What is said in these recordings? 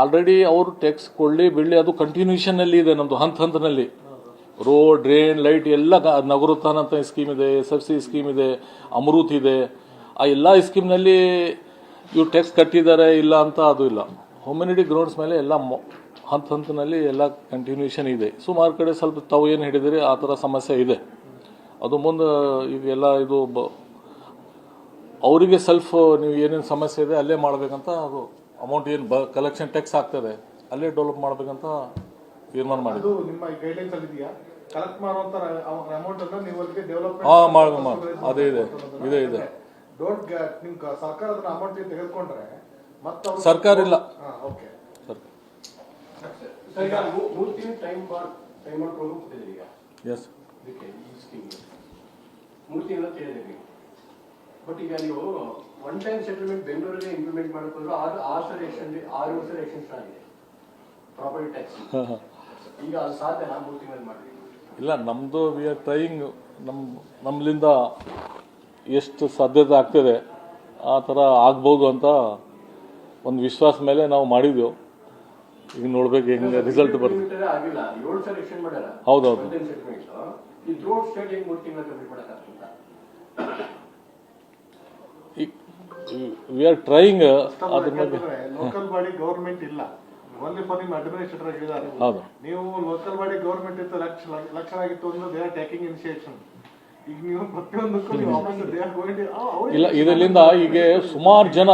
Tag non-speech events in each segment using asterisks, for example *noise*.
Already ಅವರು tax ಕೊಳ್ಳಿ ಬೆಳ್ಳಿ ಅದು ಕಂಟಿನ್ಯೂಷನಲ್ಲಿ ಇದೆ ನಮ್ದು, ಹಂತ ಹಂತನಲ್ಲಿ ರೋಡ್ ಡ್ರೈನ್ ಲೈಟ್ ಎಲ್ಲ ನಗರೋತ್ಥಾನ ಅಂತ ಸ್ಕೀಮ್ ಇದೆ ಎಸ್ ಎಫ್ ಸಿ ಸ್ಕೀಮ್ ಇದೆ, ಅಮೃತ್ ಇದೆ. ಆ ಎಲ್ಲ ಸ್ಕೀಮ್ನಲ್ಲಿ ಇವ್ರು ಟ್ಯಾಕ್ಸ್ ಕಟ್ಟಿದ್ದಾರೆ ಇಲ್ಲ ಅಂತ ಅದು ಇಲ್ಲ. ಹ್ಯುಮಿನಿಟಿ ಗ್ರೌಂಡ್ಸ್ ಮೇಲೆ ಎಲ್ಲ ಹಂತ ಹಂತನಲ್ಲಿ ಎಲ್ಲ ಕಂಟಿನ್ಯೂಷನ್ ಇದೆ. ಸುಮಾರು ಕಡೆ ಸ್ವಲ್ಪ ತಾವು ಏನು ಹಿಡಿದಿರಿ ಆ ಥರ ಸಮಸ್ಯೆ ಇದೆ. ಅದು ಮುಂದೆ ಈಗೆಲ್ಲ ಇದು ಅವರಿಗೆ ಸೆಲ್ಫ್ ನೀವು ಏನೇನು ಸಮಸ್ಯೆ ಇದೆ ಅಲ್ಲೇ ಮಾಡಬೇಕಂತ ಅದು ಅಮೌಂಟ್ ಏನು ಬ ಕಲೆಕ್ಷನ್ ಟ್ಯಾಕ್ಸ್ ಆಗ್ತದೆ ಅಲ್ಲೇ ಡೆವಲಪ್ ಮಾಡಬೇಕಂತ ತೀರ್ಮಾನ ಮಾಡಿ ಇದು ನಿಮ್ಮ ಗೈಡ್ಲೈನ್ಸ್ ಅಲ್ಲಿ ಇದೆಯಾ? ಕಲೆಕ್ಟ್ ಮಾಡುವಂತ ಅಮೌಂಟ್ ಅನ್ನ ನೀವು ಅಲ್ಲಿಗೆ ಡೆವಲಪ್ಮೆಂಟ್ ಹಾಂ ಮಾಡಿ ಮಾಡಿ ಅದೇ ಇದೆ ಇದೆ ಇದೆ. ಡೋಂಟ್ ನಿಮ್ ಸರ್ಕಾರ ಅದನ್ನ ಅಮೌಂಟ್ ತೆಗೆದುಕೊಂಡ್ರೆ ಮತ್ತೆ ಅವ್ರು- ಸರ್ಕಾರ ಇಲ್ಲ. ಹಾ ಓಕೆ ಸರ್. ಈಗ ಮೂರು ತಿಂಗಳು ಟೈಮ್ ಟೈಮ್ ಮಾಡಿ ಪ್ರೋಗ್ರಾಮ್ ಕೊಟ್ಟಿದ್ದೀರಿ ಈಗ? ಎಸ್ ಇದಕ್ಕೆ ಈ ಮೂರು ತಿಂಗಳು ನೀವು ಬಟ್ ಈಗ ನೀವು ಒನ್ ಟೈಮ್ ಸೆಟಲ್ಮೆಂಟ್ ಬೆಂಗಳೂರಿಗೆ ಇಂಪ್ಲಿಮೆಂಟ್ ಮಾಡಬೇಕು ಆರು ಆರು ಸಲ ಎಕ್ಸ್ಟೆಂಡ್ ಆರು ವರ್ಷ ಎಕ್ಸ್ಟೆನ್ಷನ್ ಆಗಿದೆ. ಪ್ರಾಪರ್ಟಿ ಟ್ಯಾಕ್ಸ್ ಈಗ ಅದು ಸಾಧ್ಯನಾ ಮೂರು ತಿಂಗಳಲ್ಲಿ ಮಾಡಿ ಇಲ್ಲ ನಮ್ಮದು ವಿ ಆರ್ ಟ್ರೈಯಿಂಗ್ ನಮ್ಮ ನಮ್ಮಲಿಂದ ಎಷ್ಟು ಸಾಧ್ಯತೆ ಆಗ್ತದೆ ಆ ಥರ ಆಗ್ಬೋದು ಅಂತ ಒಂದು ವಿಶ್ವಾಸ ಮೇಲೆ ನಾವು ಮಾಡಿದ್ದೆವು ಈಗ ನೋಡ್ಬೇಕು ಹೆಂಗೆ ರಿಸಲ್ಟ್ ಬರುತ್ತೆ. ಹೌದೌದು. ವಿ ಆರ್ ಟ್ರೈಯಿಂಗ್ ಅದ್ರ ಬಗ್ಗೆ ಲೋಕಲ್ ಬಾಡಿ ಗೌರ್ಮೆಂಟ್ ಇಲ್ಲ. ಓನ್ಲಿ ಫಾರ್ ನಿಮ್ ಅಡ್ಮಿನಿಸ್ಟ್ರೇಟರ್ ಹೇಳಿದ್ದಾರೆ ಹೌದು. ನೀವು ಲೋಕಲ್ ಬಾಡಿ ಗೌರ್ಮೆಂಟ್ ಇತ್ತು ಲಕ್ಷ ಲಕ್ಷ ಆಗಿತ್ತು ಅಂದ್ರೆ ದೇ ಆರ್ ಟೇಕಿಂಗ್ ಇನಿಷಿಯೇಷನ್ ಈಗ ನೀವು ಪ್ರತಿಯೊಂದಕ್ಕೂ ನೀವು ವಾಪಸ್ ದೇ ಆರ್ ಗೋಯಿಂಗ್ ಇಲ್ಲ ಇದರಿಂದ ಈಗ ಸುಮಾರು ಜನ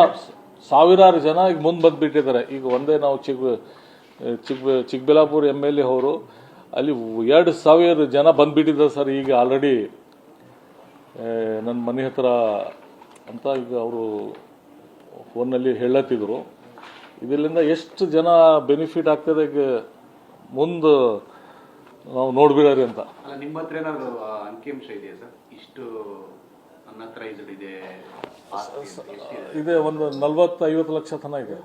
ಸಾವಿರಾರು ಜನ ಈಗ ಮುಂದೆ ಬಂದ್ಬಿಟ್ಟಿದ್ದಾರೆ. ಈಗ ಒಂದೇ ನಾವು ಚಿಕ್ಕ ಚಿಕ್ಕ ಚಿಕ್ಕಬಳ್ಳಾಪುರ ಎಂ ಎಲ್ ಎ ಅವರು ಅಲ್ಲಿ ಎರಡು ಸಾವಿರ ಜನ ಬಂದ್ಬಿಟ್ಟಿದ್ದಾರೆ ಸರ್. ಈಗ ಆಲ್ರೆಡಿ ನನ್ನ ಮನೆ ಹತ್ರ ಅಂತ ಈಗ ಅವರು ಫೋನ್ನಲ್ಲಿ ಹೇಳತ್ತಿದ್ರು. ಇದರಿಂದ ಎಷ್ಟು ಜನ ಬೆನಿಫಿಟ್ ಆಗ್ತದೆ ಈಗ ಮುಂದೆ ನಾವು ನೋಡ್ಬಿಡಾರಿ ಅಂತ. ಅಲ್ಲ ನಿಮ್ಮ ಹತ್ರ ಏನಾದ್ರು ಅಂಕಿಅಂಶ ಇದೆಯಾ ಸರ್? ಇಷ್ಟು ಅನ್ಅಥರೈಸ್ಡ್ ಇದೆ ಆಸ್ತಿ ಅಂತ ಇದೆ. ಒಂದು ನಲ್ವತ್ತು ಐವತ್ತು ಲಕ್ಷ ತನ. ಇದೆ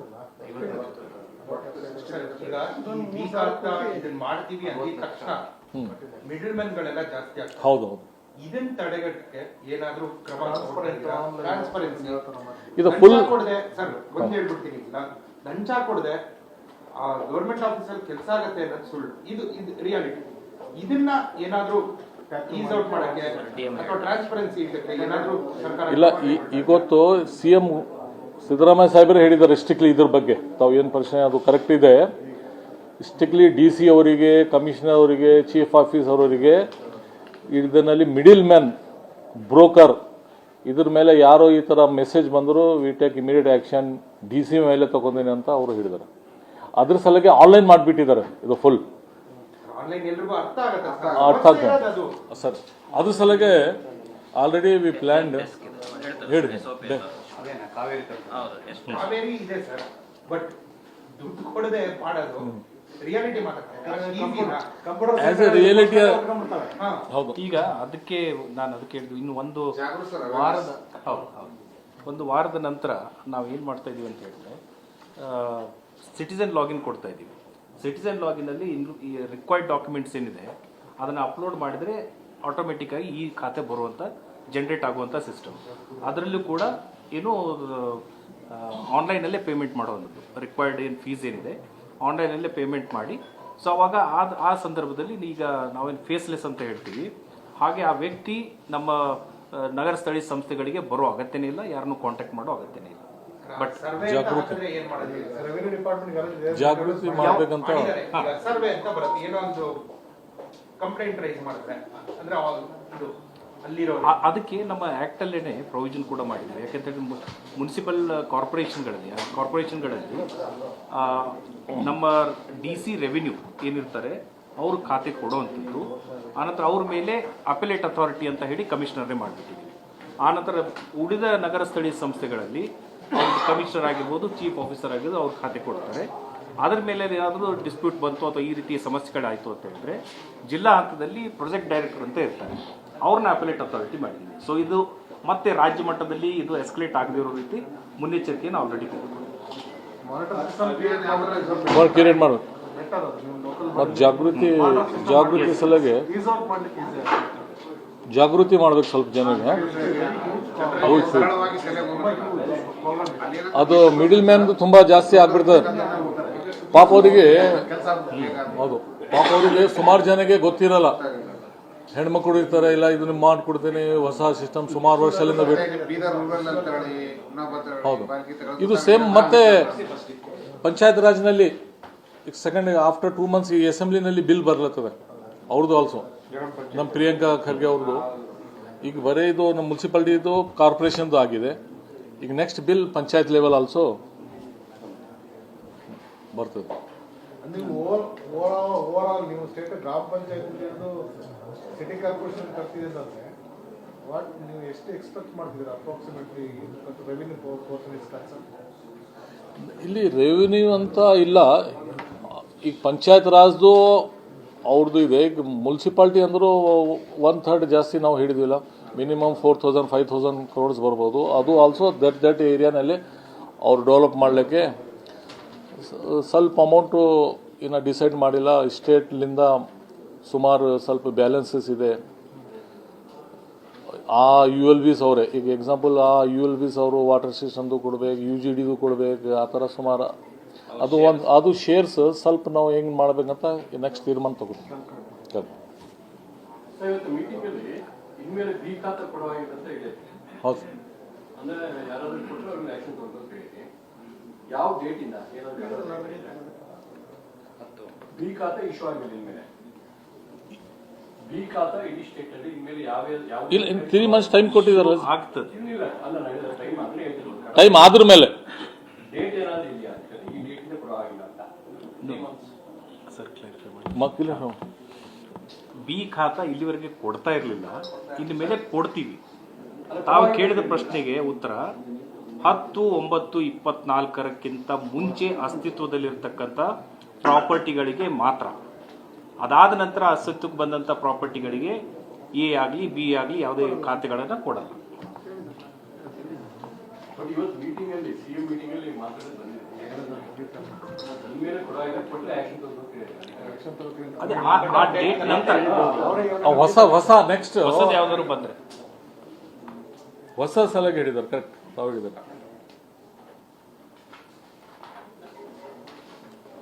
ಮಾಡ್ತೀವಿ ಅಂದಿದ ತಕ್ಷಣ ಮಿಡಲ್ ಮ್ಯಾನ್ ಗಳೆಲ್ಲ ಜಾಸ್ತಿ ಆಗ್ತದೆ ಹೌದು ಹೌದು. ಇದನ್ನ ತಡೆಗಟ್ಟಕ್ಕೆ ಏನಾದರೂ ಕ್ರಮ ಟ್ರಾನ್ಸ್ಪರೆನ್ಸಿ ಇದು ಫುಲ್ ಕೊಡದೆ ಸರ್ ಒಂದ್ ಹೇಳ್ಬಿಡ್ತೀನಿ. ಲಂಚ ಕೊಡದೆ ಗೌರ್ಮೆಂಟ್ ಆಫೀಸಲ್ಲಿ ಕೆಲಸ ಆಗತ್ತೆ ಅನ್ನೋದು ಸುಳ್ಳು. ಇದು ಇದು ರಿಯಾಲಿಟಿ ಇದನ್ನ ಏನಾದರೂ ಈಸ್ ಔಟ್ ಮಾಡಕ್ಕೆ ಟ್ರಾನ್ಸ್ಪರೆನ್ಸಿ ಇಡಕ್ಕೆ ಏನಾದ್ರೂ ಸರ್ಕಾರ ಇಲ್ಲ ಇವತ್ತು ಸಿ ಎಂ ಸಿದ್ದರಾಮಯ್ಯ ಸಾಹೇಬರೇ ಹೇಳಿದ್ದಾರೆ ಸ್ಟ್ರಿಕ್ಟ್ಲಿ ಇದ್ರ ಬಗ್ಗೆ. ತಾವು ಏನು ಪ್ರಶ್ನೆ ಅದು ಕರೆಕ್ಟ್ ಇದೆ. ಸ್ಟ್ರಿಕ್ಟ್ಲಿ ಡಿ ಸಿ ಅವರಿಗೆ ಕಮಿಷನರ್ ಅವರಿಗೆ ಚೀಫ್ ಆಫೀಸರ್ ಅವರಿಗೆ ಇದರಲ್ಲಿ ಮಿಡಿಲ್ ಮ್ಯಾನ್ ಬ್ರೋಕರ್ ಇದ್ರ ಮೇಲೆ ಯಾರೋ ಈ ಥರ ಮೆಸೇಜ್ ಬಂದರೂ we take immediate action D C ಮೇಲೆ ತಗೊಂಡಿನಿ ಅಂತ ಅವರು ಹೇಳಿದ್ದಾರೆ ಅದ್ರ ಸಲಗೆ ಆನ್ಲೈನ್ ಮಾಡಿಬಿಟ್ಟಿದ್ದಾರೆ ಇದು ಫುಲ್ ಅರ್ಥ ಆಗುತ್ತೆ ಸರ್. ಅರ್ಥ ಆಗ್ತದೆ. ಅದು. ಸರ್ ಅದ್ರ ಸಲಗೆ ಆಲ್ರೆಡಿ ವಿ ಪ್ಲ್ಯಾಂಡ್ ಹೇಳಿ ಅದೇನಾ ಕಾವೇರಿ ತರಫು? ಕಾವೇರಿ ಇದೆ ಸರ್. ಬಟ್ ದುಡ್ಡು ಕೊಡದೆ ಮಾಡೋದು. ರಿಯಾಲಿಟಿ ಮಾತಾಡ್ತಾರೆ ಆಸ್ ಎ ರಿಯಾಲಿಟಿ ಹಾ. ಹೌದು. ಈಗ ಅದಕ್ಕೆ ನಾನು ಅದಕ್ಕೆ ಹೇಳಿದ್ವಿ ಇನ್ನು ಒಂದು ವಾರದ ಹೌದು ಹೌದು. ಒಂದು ವಾರದ ನಂತರ ನಾವು ಏನು ಮಾಡ್ತಾ ಇದೀವಿ ಅಂತ ಹೇಳಿದ್ರೆ ಸಿಟಿಸನ್ ಲಾಗಿನ್ ಕೊಡ್ತಾ ಇದ್ದೀವಿ ಸಿಟಿಸನ್ ಲಾಗಿನಲ್ಲಿ ಇನ್ನು ಈ ರಿಕ್ವೈರ್ಡ್ ಡಾಕ್ಯುಮೆಂಟ್ಸ್ ಏನಿದೆ ಅದನ್ನು ಅಪ್ಲೋಡ್ ಮಾಡಿದರೆ ಆಟೋಮೆಟಿಕ್ಕಾಗಿ ಈ ಖಾತೆ ಬರುವಂಥ ಜನ್ರೇಟ್ ಆಗುವಂಥ ಸಿಸ್ಟಮ್ ಅದರಲ್ಲೂ ಕೂಡ ಏನು ಆನ್ಲೈನಲ್ಲೇ ಪೇಮೆಂಟ್ ಮಾಡುವಂಥದ್ದು ರಿಕ್ವೈರ್ಡ್ ಏನು ಫೀಸ್ ಏನಿದೆ ಆನ್ಲೈನಲ್ಲೇ ಪೇಮೆಂಟ್ ಮಾಡಿ. ಸೊ ಅವಾಗ ಆ ಆ ಸಂದರ್ಭದಲ್ಲಿ ಈಗ ನಾವೇನು ಫೇಸ್ಲೆಸ್ ಅಂತ ಹೇಳ್ತೀವಿ. ಹಾಗೆ ಆ ವ್ಯಕ್ತಿ ನಮ್ಮ ನಗರ ಸ್ಥಳೀಯ ಸಂಸ್ಥೆಗಳಿಗೆ ಬರೋ ಅಗತ್ಯನೇ ಇಲ್ಲ ಯಾರನ್ನು ಕಾಂಟ್ಯಾಕ್ಟ್ ಮಾಡೋ ಅಗತ್ಯನೇ ಇಲ್ಲ. ಬಟ್ ಜಾಗೃತಿ. ಜಾಗೃತಿ ಮಾಡಬೇಕಂತ ಸರ್ವೆ ಅಂತ ಬರುತ್ತೆ. ಏನೋ ಒಂದು ಕಂಪ್ಲೇಂಟ್ ರೈಸ್ ಮಾಡಿದ್ರೆ ಅಂದ್ರೆ ಇದು ಅದಕ್ಕೆ ನಮ್ಮ ಆ್ಯಕ್ಟಲ್ಲೇ ಪ್ರೊವಿಷನ್ ಕೂಡ ಮಾಡಿದ್ದಾರೆ. ಯಾಕೆಂತೇಳಿ ಮುನ್ಸಿಪಲ್ ಕಾರ್ಪೊರೇಷನ್ಗಳಲ್ಲಿ ಕಾರ್ಪೊರೇಷನ್ಗಳಲ್ಲಿ ನಮ್ಮ ಡಿ ಸಿ ರೆವಿನ್ಯೂ ಏನಿರ್ತಾರೆ, ಅವ್ರ ಖಾತೆ ಕೊಡುವಂಥದ್ದು. ಆನಂತರ ಅವ್ರ ಮೇಲೆ ಅಪೆಲೇಟ್ ಅಥಾರಿಟಿ ಅಂತ ಹೇಳಿ ಕಮಿಷನರೇ ಮಾಡಿಬಿಟ್ಟಿದ್ದೀವಿ. ಆನಂತರ ಉಳಿದ ನಗರ ಸ್ಥಳೀಯ ಸಂಸ್ಥೆಗಳಲ್ಲಿ ಕಮಿಷನರ್ ಆಗಿರ್ಬೋದು ಚೀಫ್ ಆಫೀಸರ್ ಆಗಿರ್ಬೋದು ಅವ್ರ ಖಾತೆ ಕೊಡ್ತಾರೆ. ಅದ್ರ ಮೇಲೆ ಏನಾದರೂ ಡಿಸ್ಪ್ಯೂಟ್ ಬಂತು ಅಥವಾ ಈ ರೀತಿಯ ಸಮಸ್ಯೆಗಳಾಯಿತು ಅಂತ ಹೇಳಿದ್ರೆ ಜಿಲ್ಲಾ ಹಂತದಲ್ಲಿ ಪ್ರಾಜೆಕ್ಟ್ ಡೈರೆಕ್ಟರ್ ಅಂತ ಇರ್ತಾರೆ. ಅವ್ರನ್ನ ಅಪಲೇಟ್ ಅಥಾರಿಟಿ ಮಾಡಿದ್ದೀವಿ ಸೊ ಇದು ಮತ್ತೆ ರಾಜ್ಯ ಮಟ್ಟದಲ್ಲಿ ಇದು ಎಸ್ಕಲೇಟ್ ಆಗದಿರೋ ರೀತಿ ಮುನ್ನೆಚ್ಚರಿಕೆಯನ್ನು ಆಲ್ರೆಡಿ ಕ್ರಿಯೇಟ್ ಮಾಡಬೇಕು ಮತ್ತು ಜಾಗೃತಿ ಜಾಗೃತಿ ಸಲಗೆ ಜಾಗೃತಿ ಮಾಡ್ಬೇಕು ಸ್ವಲ್ಪ ಜನರಿಗೆ ಹೌದು ಸರ್. ಅದು ಮಿಡಿಲ್ ಮ್ಯಾನ್ದು ತುಂಬಾ ಜಾಸ್ತಿ ಆಗ್ಬಿಡ್ತದೆ. ಪಾಪ ಅವರಿಗೆ ಹೌದು. ಪಾಪ ಅವರಿಗೆ ಸುಮಾರು ಜನಗೆ ಗೊತ್ತಿರಲ್ಲ. ಹೆಣ್ಮಕ್ಳು ಇರ್ತಾರೆ ಇಲ್ಲ ಇದನ್ನ ಮಾಡ್ಕೊಡ್ತೀನಿ ಹೊಸ ಸಿಸ್ಟಮ್ ಸುಮಾರು ವರ್ಷದಿಂದ ಹೌದು. ಇದು ಸೇಮ್ ಮತ್ತೆ ಪಂಚಾಯತ್ ರಾಜ್ನಲ್ಲಿ ಈಗ ಸೆಕೆಂಡ್ ಆಫ್ಟರ್ ಟೂ ಮಂತ್ಸ್ ಈ ಅಸೆಂಬ್ಲಿನಲ್ಲಿ ಬಿಲ್ ಬರ್ಲತ್ತದೆ. ಅವ್ರದ್ದು ಆಲ್ಸೋ ನಮ್ಮ ಪ್ರಿಯಾಂಕಾ ಖರ್ಗೆ ಅವ್ರದ್ದು ಈಗ ಬರೀ ಇದು ನಮ್ಮ ಮುನ್ಸಿಪಾಲ್ಟಿದು ಕಾರ್ಪೊರೇಷನ್ದು ಆಗಿದೆ. ಈಗ next bill panchayat level also ಬರ್ತದೆ. ನೀವು ಓವರ್ ಆಲ್ ನೀವು ಸ್ಟೇಟ್ ಗ್ರಾಮ ಪಂಚಾಯತ್ ಸಿಟಿ ಕಾರ್ಪೊರೇಷನ್ ಕಟ್ತಿದೆ ಅಂತಂದ್ರೆ ವಾಟ್ ನೀವು ಎಷ್ಟು ಎಕ್ಸ್ಪೆಕ್ಟ್ ಮಾಡ್ತಿದ್ದೀರಾ approximately revenue portion is concern ಇಲ್ಲಿ ರೆವಿನ್ಯೂ ಅಂತ ಇಲ್ಲ. ಈಗ ಪಂಚಾಯತ್ ರಾಜ್ದು ಅವ್ರದ್ದು ಇದೆ. ಈಗ ಮುನ್ಸಿಪಾಲ್ಟಿ ಅಂದರೂ ಒನ್ ಥರ್ಡ್ ಜಾಸ್ತಿ ನಾವು ಹಿಡಿದಿಲ್ಲ. Minimum four thousand five thousand crores ಬರ್ಬೋದು. ಅದು ಆಲ್ಸೋ ದಟ್ ದಟ್ ಏರಿಯಾನಲ್ಲಿ ಅವ್ರು ಡೆವಲಪ್ ಮಾಡಲಿಕ್ಕೆ ಸ್ವಲ್ಪ ಅಮೌಂಟು ಇನ್ನು ಡಿಸೈಡ್ ಮಾಡಿಲ್ಲ. ಸ್ಟೇಟ್ಲಿಂದ ಸುಮಾರು ಸ್ವಲ್ಪ ಬ್ಯಾಲೆನ್ಸಸ್ ಇದೆ. ಆ ಯು ಎಲ್ ವಿಸ್ ಅವರೇ ಈಗ ಎಕ್ಸಾಂಪಲ್ ಆ ಯು ಎಲ್ ವಿಸ್ ಅವರು ವಾಟರ್ ಸಿಸ್ಟಮ್ದು ಕೊಡ್ಬೇಕು ಯು ಜಿ ಡಿದು ಕೊಡ್ಬೇಕು ಆ ಥರ ಸುಮಾರು. ಅದು ಒಂದು ಅದು ಶೇರ್ಸ್ ಸ್ವಲ್ಪ ನಾವು ಹೆಂಗೆ ಮಾಡ್ಬೇಕಂತ ನೆಕ್ಸ್ಟ್ ತೀರ್ಮಾನ ತಗೋತೀವಿ. ಹೌದು. ಯಾವ ಡೇಟ್ ಇಂದ? ಏನಾದ್ರು ಬಿ ಖಾತೆ ಇಶ್ಯೂ ಆಗಿದೆ ಇನ್ಮೇಲೆ. ಬಿ ಖಾತೆ ಇಡೀ ಸ್ಟೇಟ್ ಅಲ್ಲಿ ಇನ್ಮೇಲೆ ಯಾವ ಯಾವ ಇಲ್ಲ ತ್ರೀ ಮಂತ್ಸ್ ಟೈಮ್ ಕೊಟ್ಟಿದ್ದಾರೆ ಆಗ್ತದೆ. ಇಲ್ಲ ಅಲ್ಲ ನಾನು ಟೈಮ್ ಅಂದ್ರೆ ಹೇಳ್ತಿರೋದು ಟೈಮ್ ಆದ್ರ ಮೇಲೆ. ಡೇಟ್ ಏನಾದ್ರು ಇದೆಯಾ ಅಂತ ಈ ಡೇಟ್ ಇಂದ ಕೊಡುವಾಗಿಲ್ಲ ಅಂತ. Three months. ಸರ್ ಕ್ಲಾರಿಫೈ ಮಾಡಿ ಬಿ ಖಾತಾ ಇಲ್ಲಿವರೆಗೆ ಕೊಡ್ತಾ ಇರಲಿಲ್ಲ. ಇನ್ನು ಮೇಲೆ ಕೊಡ್ತೀವಿ. ತಾವು ಕೇಳಿದ ಪ್ರಶ್ನೆಗೆ ಉತ್ತರ ಹತ್ತು ಒಂಬತ್ತು ಇಪ್ಪತ್ನಾಲ್ಕರಕ್ಕಿಂತ ಮುಂಚೆ ಅಸ್ತಿತ್ವದಲ್ಲಿರ್ತಕ್ಕಂಥ ಪ್ರಾಪರ್ಟಿಗಳಿಗೆ ಮಾತ್ರ. ಅದಾದ ನಂತರ ಅಸ್ತಿತ್ವಕ್ಕೆ ಬಂದಂಥ ಪ್ರಾಪರ್ಟಿಗಳಿಗೆ ಎ ಆಗಲಿ ಬಿ ಆಗಲಿ ಯಾವುದೇ ಖಾತೆಗಳನ್ನು ಕೊಡಲ್ಲ. ಬಟ್ ಇವತ್ತು ಮೀಟಿಂಗ್ ಅಲ್ಲಿ ಸಿಎಂ ಮೀಟಿಂಗ್ ಅಲ್ಲಿ ಮಾತಾಡೋದು ಬಂದಿದೆ. ಇನ್ಮೇಲೆ ಕೊಡುವಾಗ ಕೊಟ್ಟರೆ ಆಕ್ಷನ್ ತಗೊಂಡು ಅದೇ ಆ- ಆ ಡೇಟ್ ನಂತರ. ಹೊಸ ಹೊಸ ನೆಕ್ಸ್ಟ್ ಹೊಸದು ಯಾವ್ದಾದ್ರು ಬಂದ್ರೆ. ಹೊಸ ಸಲಹೆ ಹೇಳಿದ್ರು ಕರೆಕ್ಟ್ ತಾವು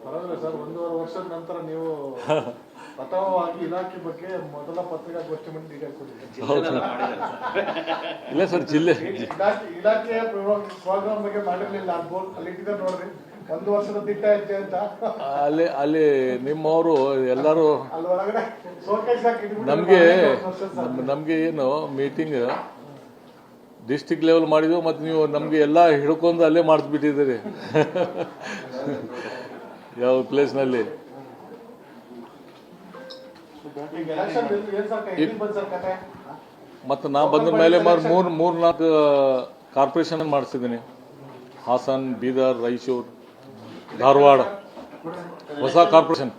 ಪರವಾಗಿಲ್ಲ ಸರ್ ಒಂದೂವರೆ ವರ್ಷದ ನಂತರ ನೀವು *laughs* ಪ್ರಥಮವಾಗಿ ಇಲಾಖೆ ಬಗ್ಗೆ ಮೊದಲ ಪತ್ರಿಕಾಗೋಷ್ಠಿ ಮಾಡಿ ಡೀಟೇಲ್ ಕೊಟ್ಟಿದ್ದೀರಿ. ಇಲ್ಲ ಸರ್ ಜಿಲ್ಲೆ ಇಲಾಖೆ ಇಲಾಖೆಯ ಪ್ರೋಗ್ರಾಮ್ ಬಗ್ಗೆ ಮಾಡಿರ್ಲಿಲ್ಲ ಅಲ್ಲಿ ಬೋರ್ಡ್ ಅಲ್ಲಿ ಇಟ್ಟಿದ್ದಾರೆ ನೋಡ್ರಿ. ಒಂದು ವರ್ಷದ ದಿಟ್ಟ ಐತೆ ಅಂತ. ಅಲ್ಲಿ ಅಲ್ಲಿ ನಿಮ್ಮವರು ಎಲ್ಲರೂ ನಮ್ಗೆ. ನಮಗೆ ಏನು ಮೀಟಿಂಗ್ ಡಿಸ್ಟಿಕ್ ಲೆವೆಲ್ ಮಾಡಿದ್ವು ಮತ್ತು ನೀವು ನಮಗೆ ಎಲ್ಲ ಹಿಡ್ಕೊಂಡು ಅಲ್ಲೇ ಮಾಡಿಸ್ಬಿಟ್ಟಿದ್ದೀರಿ *laughs* ಯಾವ ಪ್ಲೇಸ್ನಲ್ಲಿ ಮತ್ತು ನಾ ಬಂದ ಮೇಲೆ ಮಾರು ಮೂರು ಮೂರು ನಾಲ್ಕು ಕಾರ್ಪೊರೇಷನ್ ಮಾಡಿಸಿದ್ದೀನಿ ಹಾಸನ್, ಬೀದರ್, ರಾಯಚೂರು, ಧಾರವಾಡ. ಹೊಸ ಕಾರ್ಪೊರೇಷನ್